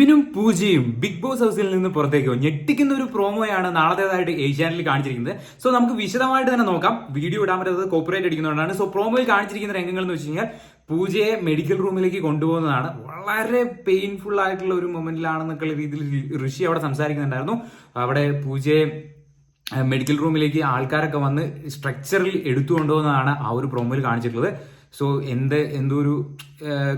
സിബിനും പൂജയും big boss ഹൗസിൽ നിന്ന് പുറത്തേക്കോ ഞെട്ടിക്കുന്ന ഒരു പ്രോമോയാണ് നാളത്തേതായിട്ട് ഏഷ്യാനിൽ കാണിച്ചിരിക്കുന്നത്. സോ നമുക്ക് വിശദമായിട്ട് തന്നെ നോക്കാം. വീഡിയോ ഇടാൻ പറ്റാത്തത് കോപ്പറേറ്റ് അടിക്കുന്നതുകൊണ്ടാണ്. സോ പ്രോമോയിൽ കാണിച്ചിരിക്കുന്ന രംഗങ്ങൾ എന്ന് വെച്ച് കഴിഞ്ഞാൽ പൂജയെ മെഡിക്കൽ റൂമിലേക്ക് കൊണ്ടുപോകുന്നതാണ്. വളരെ പെയിൻഫുൾ ആയിട്ടുള്ള ഒരു മൊമെന്റിലാണെന്നൊക്കെയുള്ള രീതിയിൽ ഋഷി അവിടെ സംസാരിക്കുന്നുണ്ടായിരുന്നു. അവിടെ പൂജയെ മെഡിക്കൽ റൂമിലേക്ക് ആൾക്കാരൊക്കെ വന്ന് സ്ട്രക്ചറിൽ എടുത്തു കൊണ്ടുപോകുന്നതാണ് ആ ഒരു പ്രോമോയിൽ കാണിച്ചിട്ടുള്ളത്. സോ എന്ത് എന്തോ ഒരു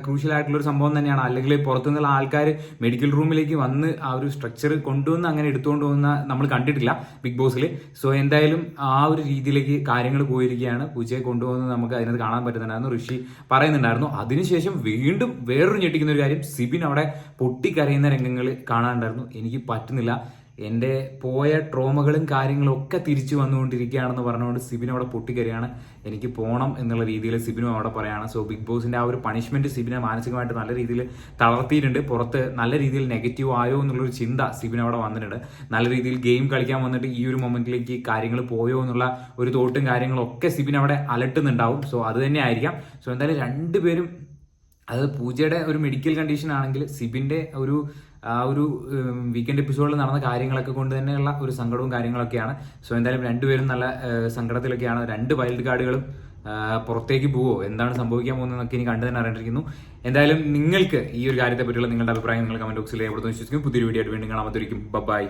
ക്രൂഷ്യൽ ആയിട്ടുള്ള ഒരു സംഭവം തന്നെയാണ്. അല്ലെങ്കിൽ പുറത്തുനിന്നുള്ള ആൾക്കാർ മെഡിക്കൽ റൂമിലേക്ക് വന്ന് ആ ഒരു സ്ട്രക്ചർ കൊണ്ടുവന്ന് അങ്ങനെ എടുത്തുകൊണ്ട് പോകുന്ന നമ്മൾ കണ്ടിട്ടില്ല ബിഗ് ബോസിൽ സോ എന്തായാലും ആ ഒരു രീതിയിലേക്ക് കാര്യങ്ങൾ പോയിരിക്കുകയാണ്. പൂജയെ കൊണ്ടുവന്ന് നമുക്ക് അതിനകത്ത് കാണാൻ പറ്റുന്നുണ്ടായിരുന്നു. ഋഷി പറയുന്നുണ്ടായിരുന്നു. അതിനുശേഷം വീണ്ടും വേറൊരു ഞെട്ടിക്കുന്ന ഒരു കാര്യം. സിബിൻ അവിടെ പൊട്ടിക്കരയുന്ന രംഗങ്ങൾ കാണാനുണ്ടായിരുന്നു. എനിക്ക് പറ്റുന്നില്ല. എന്റെ പോയ ട്രോമകളും കാര്യങ്ങളും ഒക്കെ തിരിച്ചു വന്നുകൊണ്ടിരിക്കുകയാണെന്ന് പറഞ്ഞുകൊണ്ട് സിബിൻ അവിടെ പൊട്ടിക്കരുകയാണ് എനിക്ക് പോകണം എന്നുള്ള രീതിയിൽ സിബിനും അവിടെ പറയാണ്. സോ ബിഗ് ബോസിന്റെ ആ ഒരു പണിഷ്മെന്റ് സിബിനെ മാനസികമായിട്ട് നല്ല രീതിയിൽ തളർത്തിയിട്ടുണ്ട്. പുറത്ത് നല്ല രീതിയിൽ നെഗറ്റീവ് ആയോ എന്നുള്ളൊരു ചിന്ത സിബിൻ അവിടെ വന്നിട്ടുണ്ട്. നല്ല രീതിയിൽ ഗെയിം കളിക്കാൻ വന്നിട്ട് ഈ ഒരു മൊമെന്റിലേക്ക് കാര്യങ്ങൾ പോയോ എന്നുള്ള ഒരു തോട്ടും കാര്യങ്ങളും ഒക്കെ സിബിൻ അവിടെ അലട്ടുന്നുണ്ടാവും. സോ അത് തന്നെ ആയിരിക്കാം. സോ എന്തായാലും രണ്ടുപേരും അത് പൂജയുടെ ഒരു മെഡിക്കൽ കണ്ടീഷൻ ആണെങ്കിൽ സിബിന്റെ ഒരു ആ ഒരു വീക്കെൻഡ് എപ്പിസോഡിൽ നടന്ന കാര്യങ്ങളൊക്കെ കൊണ്ട് തന്നെയുള്ള ഒരു സങ്കടവും കാര്യങ്ങളൊക്കെയാണ്. സോ എന്തായാലും രണ്ടുപേരും നല്ല സങ്കടത്തിലൊക്കെയാണ്. രണ്ട് വൈൽഡ് കാർഡുകളും പുറത്തേക്ക് പോവോ? എന്താണ് സംഭവിക്കാൻ പോകുന്നതെന്നൊക്കെ ഇനി കണ്ടു തന്നെ അറിയേണ്ടിരിക്കുന്നു എന്തായാലും നിങ്ങൾക്ക് ഈ ഒരു കാര്യത്തെ പറ്റിയുള്ള നിങ്ങളുടെ അഭിപ്രായം നിങ്ങൾ കമന്റ് ബോക്സിൽ എവിടെ വിശ്വസിക്കും പുതിയൊരു വീഡിയോ ആയിട്ട് വീണ്ടും കാണാൻ പറ്റും ബൈ